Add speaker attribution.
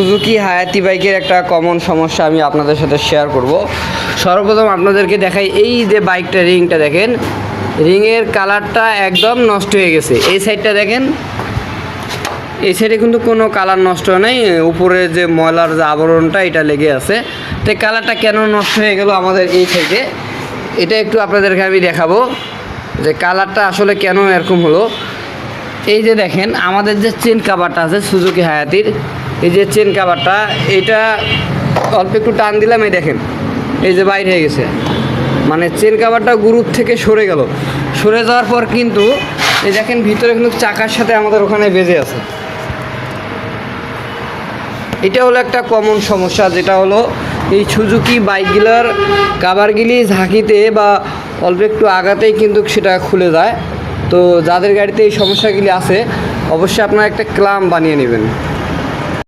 Speaker 1: Suzuki হায়াতি বাইকের একটা কমন সমস্যা আমি আপনাদের সাথে শেয়ার করব। সর্বপ্রথম আপনাদেরকে দেখাই এই যে বাইকটা, রিংটা দেখেন। রিংয়ের কালারটা একদম নষ্ট হয়ে গেছে। এই সাইডটা দেখেন। এই সাইডে কিন্তু কোনো কালার নষ্ট নেই। উপরে যে ময়লার যে আবরণটা, এটা লেগে আছে। তো কালারটা কেন নষ্ট হয়ে গেল আমাদের এই সাইডে এটা একটু আপনাদেরকে আমি দেখাবো যে কালারটা আসলে কেন এরকম হলো। এই যে দেখেন, আমাদের যে চেন কাভারটা আছে সুজুকি হায়াতির এই যে চেন কাভারটা এটা অল্প একটু টান দিলাম, এই দেখেন। এই যে বাইরে হয়ে গেছে। মানে চেন কাভারটা গ্রুপ থেকে সরে গেল। সরে যাওয়ার পর কিন্তু, এই দেখেন ভিতরে কিন্তু চাকার সাথে আমাদের ওখানে বেজে আছে। এটা হলো একটা কমন সমস্যা, যেটা হলো এই সুজুকি বাইকগুলোর কাভারগুলি ঝাঁকিতে বা অল্প একটু আগাতেই কিন্তু সেটা খুলে যায়। তো যাদের গাড়িতে এই সমস্যাগুলি আছে, অবশ্যই আপনারা একটা ক্লাম বানিয়ে নেবেন।